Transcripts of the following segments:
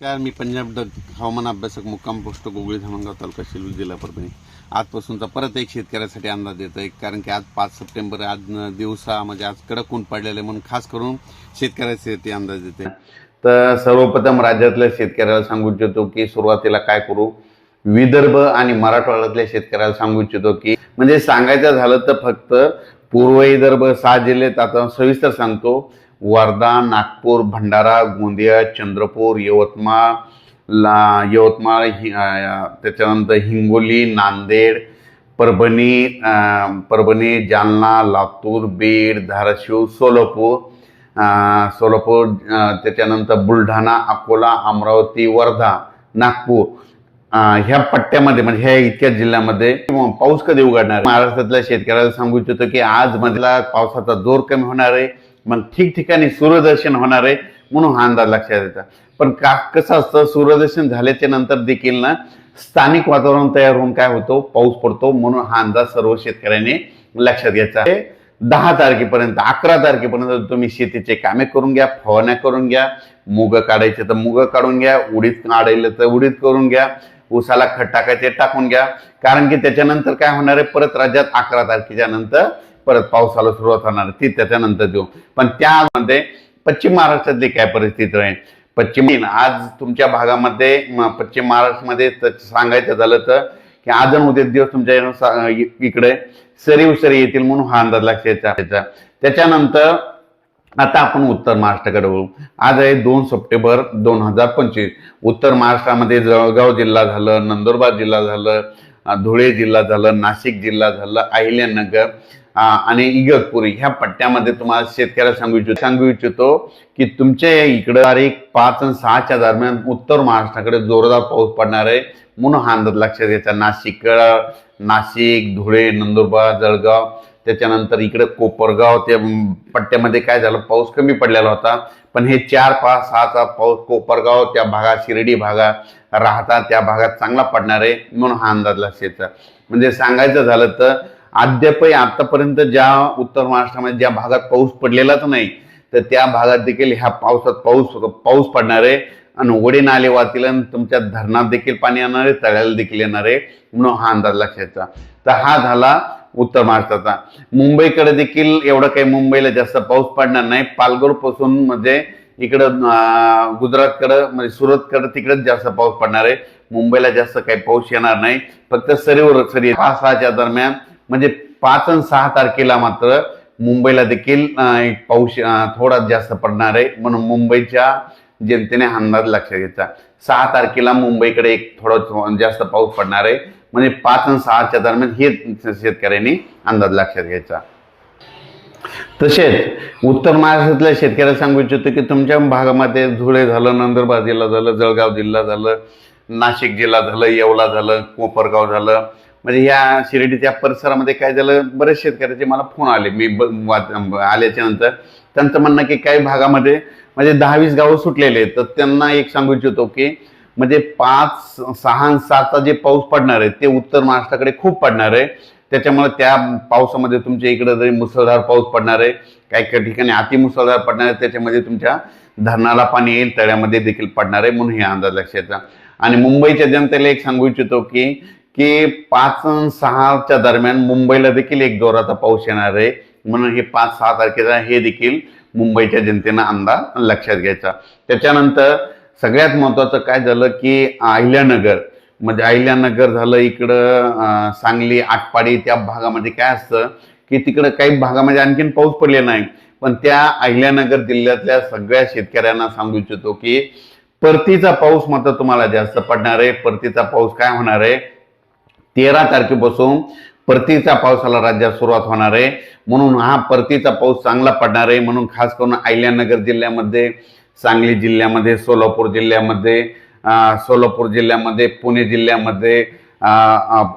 नमस्कार मी पंजाब डग हवामान अभ्यासक मुक्काम पोस्ट गोगळी धामणगाव तालुका शेलू जिल्हा परभणी. आजपासूनचा परत एक शेतकऱ्यासाठी अंदाज देत आहे कारण की आज पाच सप्टेंबर आज दिवसा म्हणजे आज कडक ऊन पडलेलं आहे म्हणून खास करून शेतकऱ्यासाठी अंदाज देते तर सर्वप्रथम राज्यातल्या शेतकऱ्याला सांगू इच्छितो की सुरुवातीला काय करू? विदर्भ आणि मराठवाड्यातल्या शेतकऱ्याला सांगू इच्छितो की म्हणजे सांगायचं झालं तर फक्त पूर्व विदर्भ सहा जिल्ह्यात आता सविस्तर सांगतो. वर्धा नागपूर भंडारा गोंदिया चंद्रपूर यवतमाळ ला यवतमाळ हि त्याच्यानंतर हिंगोली नांदेड परभणी परभणी जालना लातूर बीड धाराशिव सोलापूर सोलापूर त्याच्यानंतर बुलढाणा अकोला अमरावती वर्धा नागपूर ह्या पट्ट्यामध्ये म्हणजे ह्या इतक्या जिल्ह्यामध्ये पाऊस कधी उघडणार? महाराष्ट्रातल्या शेतकऱ्याला सांगू इच्छितो की आज मधला पावसाचा जोर कमी होणार आहे. मग ठिकठिकाणी सूर्यदर्शन होणार आहे म्हणून हा अंदाज लक्षात येतात पण का कसं असतं सूर्यदर्शन झाल्याच्यानंतर देखील ना स्थानिक वातावरण तयार होऊन काय होतो पाऊस पडतो म्हणून हा अंदाज सर्व शेतकऱ्यांनी लक्षात घ्यायचा आहे. दहा तारखेपर्यंत अकरा तारखेपर्यंत तुम्ही शेतीचे कामे करून घ्या फवारण्या करून घ्या मुग काढायचे तर मुग काढून घ्या उडीद काढायला तर उडीद करून घ्या ऊसाला खत टाकायचे टाकून घ्या. कारण की त्याच्यानंतर काय होणार आहे परत राज्यात अकरा तारखेच्या नंतर परत पावसाला सुरुवात होणार ती त्याच्यानंतर देऊ. पण त्यामध्ये पश्चिम महाराष्ट्रातली काय परिस्थिती राहील पश्चिम आज तुमच्या भागामध्ये पश्चिम महाराष्ट्रामध्ये सांगायचं झालं तर की आज आणि उद्या दिवस तुमच्या इकडे सरी उसरी येतील म्हणून हा अंदाज लक्षात त्याच्यानंतर आता आपण उत्तर महाराष्ट्राकडे बघू आज आहे दोन सप्टेंबर दोन हजार पंचवीस. उत्तर महाराष्ट्रामध्ये जळगाव जिल्हा झालं नंदुरबार जिल्हा झालं धुळे जिल्हा झालं नाशिक जिल्हा झालं अहिल्यानगर आणि इगतपुरी ह्या पट्ट्यामध्ये तुम्हाला शेतकऱ्याला सांगू इच्छितो सांगू इच्छितो की तुमच्या इकडं तारीख पाच आणि सहाच्या दरम्यान उत्तर महाराष्ट्राकडे जोरदार पाऊस पडणार आहे. म्हणून हा अंदाज लक्षात घ्यायचा. नाशिक नाशिक धुळे नंदुरबार जळगाव त्याच्यानंतर इकडे कोपरगाव त्या पट्ट्यामध्ये काय झालं? पाऊस कमी पडलेला होता. पण हे चार पाच सहाचा पाऊस कोपरगाव त्या भागात शिर्डी भागात राहता त्या भागात चांगला पडणार आहे. म्हणून हा अंदाज लक्षात म्हणजे सांगायचं झालं तर अद्यापही आतापर्यंत ज्या उत्तर महाराष्ट्रामध्ये ज्या भागात पाऊस पडलेलाच नाही तर त्या भागात देखील ह्या पावसात पाऊस पाऊस पडणार आहे. आणि ओढे नाले वाहतील आणि तुमच्या धरणात देखील पाणी येणार आहे तळ्याला देखील येणार आहे म्हणून हा अंदाज लक्षाचा तर हा झाला उत्तर महाराष्ट्राचा. मुंबईकडे देखील एवढं काही मुंबईला जास्त पाऊस पडणार नाही. पालघरपासून म्हणजे इकडं गुजरातकडं म्हणजे सुरतकडं तिकडेच जास्त पाऊस पडणार आहे. मुंबईला जास्त काही पाऊस येणार नाही. फक्त सरीवर सरी पाच सहाच्या दरम्यान म्हणजे पाच आणि सहा तारखेला मात्र मुंबईला देखील एक पाऊस थोडा जास्त पडणार आहे. म्हणून मुंबईच्या जनतेने हा अंदाज लक्षात घ्यायचा. सहा तारखेला मुंबईकडे एक थोडा जास्त पाऊस पडणार आहे. म्हणजे पाच आणि सहाच्या दरम्यान हे शेतकऱ्यांनी अंदाज लक्षात घ्यायचा. तसेच उत्तर महाराष्ट्रातल्या शेतकऱ्याला सांगू इच्छितो की तुमच्या भागामध्ये धुळे झालं नंदुरबार जिल्हा झालं जळगाव जिल्हा झालं नाशिक जिल्हा झालं येवला झालं कोपरगाव झालं म्हणजे या शिर्डीच्या परिसरामध्ये काय झालं बरेच शेतकऱ्याचे मला फोन आले. मी आल्याच्यानंतर. त्यांचं म्हणणं की काही भागामध्ये म्हणजे दहा वीस गावं सुटलेले आहेत. तर त्यांना एक सांगू इच्छितो की म्हणजे पाच सहा सातचा जे पाऊस पडणार आहे ते उत्तर महाराष्ट्राकडे खूप पडणार आहे. त्याच्यामुळे त्या पावसामध्ये तुमच्या इकडे जरी मुसळधार पाऊस पडणार आहे काही काही ठिकाणी अति मुसळधार पडणार आहे त्याच्यामध्ये तुमच्या धरणाला पाणी येईल तळ्यामध्ये देखील पडणार आहे म्हणून हे अंदाज लक्षात आणि मुंबईच्या जनतेला एक सांगू इच्छितो की की पाच सहाच्या दरम्यान मुंबईला देखील एक जोराचा पाऊस येणार आहे. म्हणून हे पाच सहा तारखेचा हे देखील मुंबईच्या जनतेनं अंदाज लक्षात घ्यायचा. त्याच्यानंतर सगळ्यात महत्त्वाचं काय झालं की अहिल्यानगर म्हणजे अहिल्यानगर झालं इकडं सांगली आटपाडी त्या भागामध्ये काय असतं की तिकडं काही भागामध्ये आणखीन पाऊस पडले नाही. पण त्या अहिल्यानगर जिल्ह्यातल्या सगळ्या शेतकऱ्यांना सांगू इच्छितो की परतीचा पाऊस मात्र तुम्हाला जास्त पडणार आहे. परतीचा पाऊस काय होणार आहे? तेरा तारखेपासून परतीच्या पावसाला राज्यात सुरुवात होणार आहे. म्हणून हा परतीचा पाऊस चांगला पडणार आहे. म्हणून खास करून अहिल्यानगर जिल्ह्यामध्ये सांगली जिल्ह्यामध्ये सोलापूर जिल्ह्यामध्ये सोलापूर जिल्ह्यामध्ये पुणे जिल्ह्यामध्ये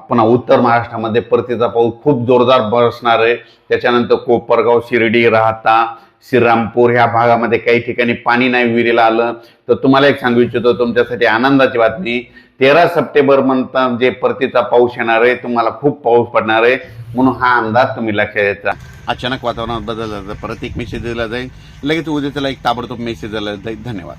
पुन्हा उत्तर महाराष्ट्रामध्ये परतीचा पाऊस खूप जोरदार बसणार आहे. त्याच्यानंतर कोपरगाव शिर्डी राहता श्रीरामपूर ह्या भागामध्ये काही ठिकाणी पाणी नाही विहिरीला आलं. तर तुम्हाला एक सांगू इच्छितो तुमच्यासाठी आनंदाची बातमी. तेरा सप्टेंबर म्हणता जे परतीचा पाऊस येणार आहे तुम्हाला खूप पाऊस पडणार आहे. म्हणून हा अंदाज तुम्ही लक्षात घ्यायचा अचानक वातावरणात बदल झाला तर परत एक मेसेज दिला जाईल. लगेच उद्या त्याला एक ताबडतोब मेसेज दिला जाईल. धन्यवाद.